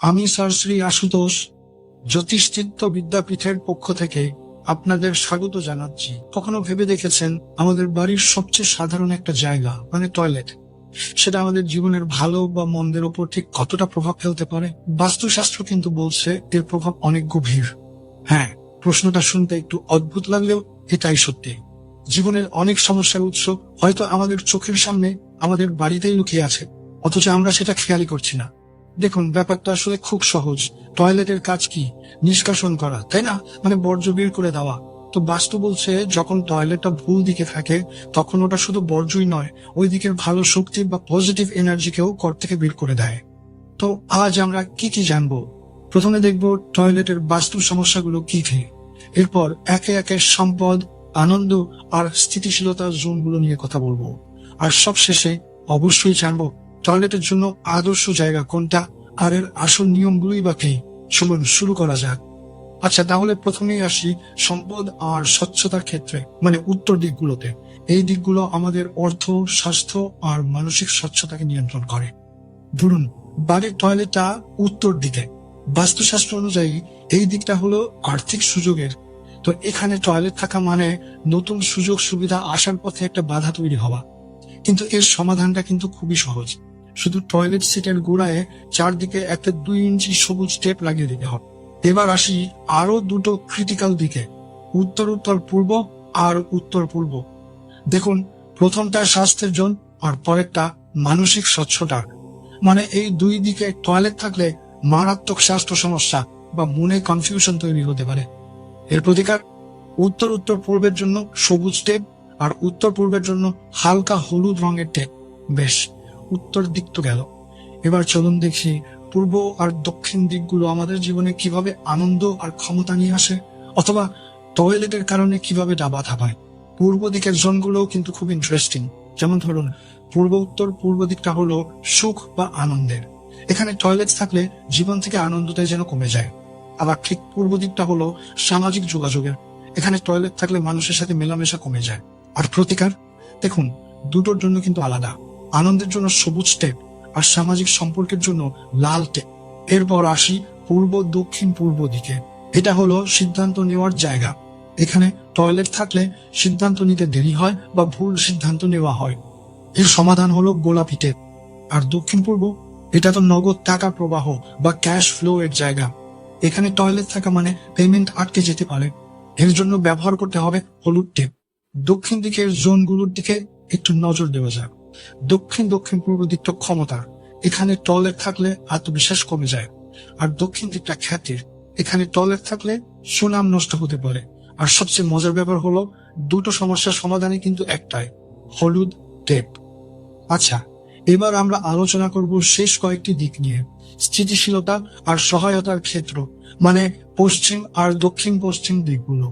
আমি স্যার শ্রী আশুতোষ, জ্যোতিষচিত্ত বিদ্যাপীঠের পক্ষ থেকে আপনাদের স্বাগত জানাচ্ছি। কখনো ভেবে দেখেছেন আমাদের বাড়ির সবচেয়ে সাধারণ একটা জায়গা মানে টয়লেট? সেটা আমাদের জীবনের ভালো বা মন্দের ওপর ঠিক কতটা প্রভাব ফেলতে পারে? বাস্তুশাস্ত্র কিন্তু বলছে এর প্রভাব অনেক গভীর। হ্যাঁ প্রশ্নটা শুনতে একটু অদ্ভুত লাগলেও এটাই সত্যি। জীবনের অনেক সমস্যার উৎস হয়তো আমাদের চোখের সামনে আমাদের বাড়িতেই লুকিয়ে আছে, অথচ আমরা সেটা খেয়ালই করছি না। দেখুন, ব্যাপারটা আসলে খুব সহজ। টয়লেটের কাজ কি? নিষ্কাশন করা, তাই না? মানে বর্জ্য বের করে দেওয়া। তো বাস্তু বলছে, যখন টয়লেটটা ভুল দিকে থাকে, তখন ওটা শুধু বর্জ্যই নয়, ওই দিকের ভালো শক্তি বা পজিটিভ এনার্জিকেও কর থেকে বের করে দেয়। তো আজ আমরা কি কি জানব? প্রথমে দেখব টয়লেটের বাস্তু সমস্যাগুলো কি কি। এরপর একে একে সম্পদ, আনন্দ আর স্থিতিশীলতার জোনগুলো নিয়ে কথা বলব। আর সব শেষে অবশ্যই জানব টয়লেটের জন্য আদর্শ জায়গা কোনটা? আর এর আসল নিয়মগুলোই বা কি? চলুন শুরু করা যাক। আচ্ছা তাহলে প্রথমেই আসি সম্পদ আর স্বচ্ছতার ক্ষেত্রে মানে উত্তর দিকগুলোতে। এই দিকগুলো আমাদের অর্থ, স্বাস্থ্য আর মানসিক স্বচ্ছতাকে নিয়ন্ত্রণ করে। ধরুন, বাড়ির টয়লেটটা উত্তর দিকে। বাস্তুশাস্ত্র অনুযায়ী এই দিকটা হলো আর্থিক সুযোগের। তো এখানে টয়লেট থাকা মানে নতুন সুযোগ সুবিধা আসার পথে একটা বাধা তৈরি হওয়া। কিন্তু এর সমাধানটা কিন্তু খুবই সহজ। শুধু টয়লেট সিটের গোড়ায় চারদিকে একটা দুই ইঞ্চি সবুজ টেপ লাগিয়ে দিতে হবে। এবার আসি আরও দুটো ক্রিটিক্যাল দিকে, উত্তর উত্তর, পূর্ব আর উত্তর, পূর্ব। দেখুন, প্রথমটা স্বাস্থ্যের জন্য আর পরেরটা মানসিক স্বচ্ছতা। মানে এই দুই দিকে টয়লেট থাকলে মারাত্মক স্বাস্থ্য সমস্যা বা মনে কনফিউশন তৈরি হতে পারে। এর প্রতিকার, উত্তর উত্তর, পূর্বের জন্য সবুজ টেপ আর উত্তর, পূর্বের জন্য হালকা হলুদ রঙের টেপ বেশ। উত্তর দিক তো গেল। এবার চলুন দেখি পূর্ব আর দক্ষিণ দিকগুলো আমাদের জীবনে কীভাবে আনন্দ আর ক্ষমতা নিয়ে আসে, অথবা টয়লেটের কারণে কীভাবে ডাবা থাপায় পূর্ব দিকের জোনগুলোও কিন্তু খুব ইন্টারেস্টিং যেমন ধরুন, পূর্ব উত্তর, পূর্ব দিকটা হলো সুখ বা আনন্দের। এখানে টয়লেট থাকলে জীবন থেকে আনন্দটাই যেন কমে যায়। আবার ঠিক পূর্ব দিকটা হলো সামাজিক যোগাযোগের। এখানে টয়লেট থাকলে মানুষের সাথে মেলামেশা কমে যায়। আর প্রতিকার? দেখুন, দুটোর জন্য কিন্তু আলাদা। আনন্দের জন্য সবুজ টেপ আর সামাজিক সম্পর্কের জন্য লাল টেপ। এরপর আসি পূর্ব, দক্ষিণ, পূর্ব দিকে। এটা হলো সিদ্ধান্ত নেওয়ার জায়গা। এখানে টয়লেট থাকলে সিদ্ধান্ত নিতে দেরি হয় বা ভুল সিদ্ধান্ত নেওয়া হয়। এর সমাধান হলো গোলাপি টেপ। আর দক্ষিণ, পূর্ব, এটা তো নগদ টাকা প্রবাহ বা ক্যাশ ফ্লো এর জায়গা। এখানে টয়লেট থাকা মানে পেমেন্ট আটকে যেতে পারে। এর জন্য ব্যবহার করতে হবে হলুদ টেপ। দক্ষিণ দিকের জোনগুলোর দিকে একটু নজর দেওয়া যাক। দক্ষিণ দক্ষিণ পূর্ব দিকটা ক্ষমতা, এখানে টয়লেট থাকলে আত্মবিশ্বাস কমে যায়, আর দক্ষিণ দিকটা খ্যাতির, এখানে টয়লেট থাকলে সুনাম নষ্ট হতে পারে, আর সবচেয়ে মজার ব্যাপার হলো, দুটো সমস্যার সমাধানে কিন্তু একটাই, হলুদ টেপ। আচ্ছা এবার আমরা আলোচনা করব শেষ কয়েকটি দিক নিয়ে, স্থিতিশীলতা আর সহায়তার ক্ষেত্র মানে পশ্চিম আর দক্ষিণ পশ্চিম দিকগুলো।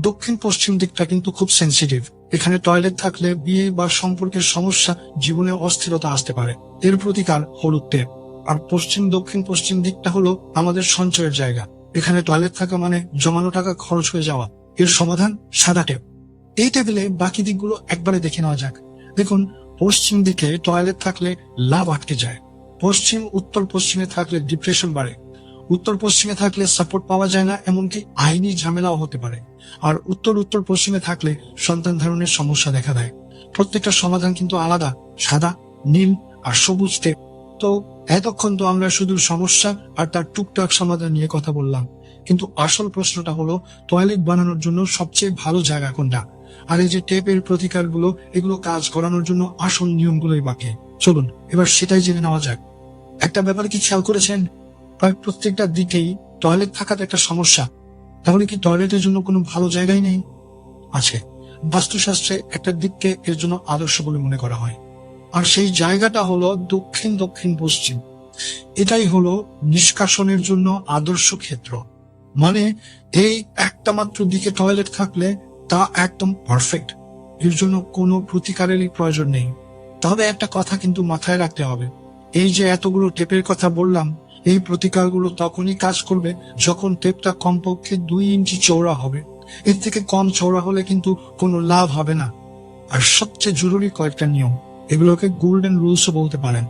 দক্ষিণ পশ্চিম দিকটা কিন্তু খুব সেন্সিটিভ এখানে টয়লেট থাকলে বিয়ে বা সম্পর্কের সমস্যা জীবনে অস্থিরতা আসতে পারে। এর প্রতিকার হলুদ টেপ আর পশ্চিম, দক্ষিণ, পশ্চিম দিকটা হলো আমাদের সঞ্চয়ের জায়গা। এখানে টয়লেট থাকা মানে জমানো টাকা খরচ হয়ে যাওয়া। এর সমাধান সাদা টেপ এই টেবিলে বাকি দিকগুলো একবারে দেখে নেওয়া যাক। দেখুন, পশ্চিম দিকে টয়লেট থাকলে লাভ আটকে যায়। পশ্চিম, উত্তর পশ্চিমে থাকলে ডিপ্রেশন বাড়ে। উত্তর পশ্চিমে থাকলে সাপোর্ট পাওয়া যায় না, এমনকি আইনি ঝামেলাও হতে পারে। আর উত্তর উত্তর পশ্চিমে থাকলে সন্তান ধারণের সমস্যা দেখা দেয়। প্রত্যেকটা সমাধান কিন্তু আলাদা, সাদা, নীল আর সবুজ টেপ তো এতক্ষণ তো আমরা শুধু সমস্যা আর তার টুকটাক সমাধান নিয়ে কথা বললাম। কিন্তু আসল প্রশ্নটা হলো টয়লেট বানানোর জন্য সবচেয়ে ভালো জায়গা কোনটা? আর এই যে টেপের প্রতিকারগুলো, এগুলো কাজ করানোর জন্য আসল নিয়মগুলোই বাকি। চলুন, এবার সেটাই জেনে নেওয়া যাক। একটা ব্যাপার কি খেয়াল করেছেন? প্রায় প্রত্যেকটা দিকেই টয়লেট থাকার একটা সমস্যা। তাহলে কি টয়লেটের জন্য কোনো ভালো জায়গাই নেই? আছে। বাস্তুশাস্ত্রে একটা দিককে এর জন্য আদর্শ বলে মনে করা হয়। আর সেই জায়গাটা হলো দক্ষিণ দক্ষিণ পশ্চিম। এটাই হলো নিষ্কাশনের জন্য আদর্শ ক্ষেত্র। মানে এই একটা মাত্র দিকে টয়লেট থাকলে তা একদম পারফেক্ট। এর জন্য কোনো প্রতিকারেরই প্রয়োজন নেই। তবে একটা কথা কিন্তু মাথায় রাখতে হবে। এই যে এতগুলো টেপের কথা বললাম এই প্রতিকারগুলো তখনই কাজ করবে যখন টেপটা কমপক্ষে দুই ইঞ্চি চৌড়া হবে। এর থেকে কম চৌড়া হলে কিন্তু কোনো লাভ হবে না। আর সবচেয়ে জরুরি কয়েকটা নিয়ম, এগুলোকে গোল্ডেন রুলসও বলতে পারেন।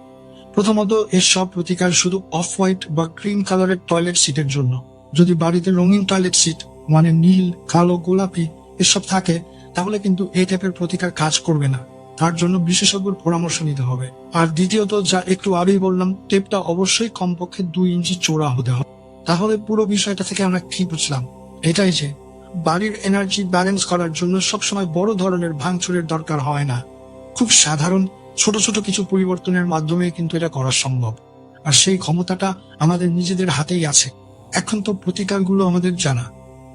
প্রথমত, এর সব প্রতিকার শুধু অফ হোয়াইট বা ক্রিম কালারের টয়লেট সিটের জন্য। যদি বাড়িতে রঙিন টয়লেট সিট মানে নীল, কালো, গোলাপি এসব থাকে, তাহলে কিন্তু এই টাইপের প্রতিকার কাজ করবে না। তার জন্য বিশেষজ্ঞর পরামর্শ নিতে হবে। আর দ্বিতীয়ত, যা একটু আগেই বললাম, টেপটা অবশ্যই কমপক্ষে দুই ইঞ্চি চোরা হতে হবে। তাহলে পুরো বিষয়টা থেকে আমরা কি বুঝলাম? এটাই যে, বাড়ির এনার্জি ব্যালেন্স করার জন্য সবসময় বড় ধরনের ভাঙচুরের দরকার হয় না। খুব সাধারণ, ছোট ছোট কিছু পরিবর্তনের মাধ্যমে কিন্তু এটা করা সম্ভব। আর সেই ক্ষমতাটা আমাদের নিজেদের হাতেই আছে। এখন তো প্রতিকারগুলো আমাদের জানা।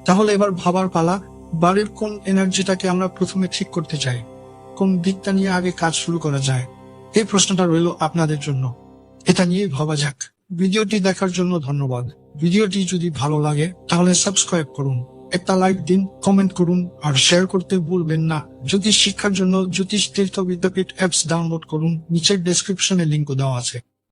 তাহলে এবার ভাবার পালা, বাড়ির কোন এনার্জিটাকে আমরা প্রথমে ঠিক করতে চাই? কোন দিকটা নিয়ে আগে কাজ শুরু করা যায়? এই প্রশ্নটা রইল আপনাদের জন্য। এটা নিয়ে ভাবা যাক। ভিডিওটি দেখার জন্য ধন্যবাদ। ভিডিওটি যদি ভালো লাগে, তাহলে সাবস্ক্রাইব করুন। একটা লাইক দিন, কমেন্ট করুন, আর শেয়ার করতে ভুলবেন না। জ্যোতিষ শিক্ষার জন্য জ্যোতিষ তীর্থ বিদ্যাপীঠ অ্যাপস ডাউনলোড করুন। নিচের ডেসক্রিপশনে লিঙ্ক দেওয়া আছে।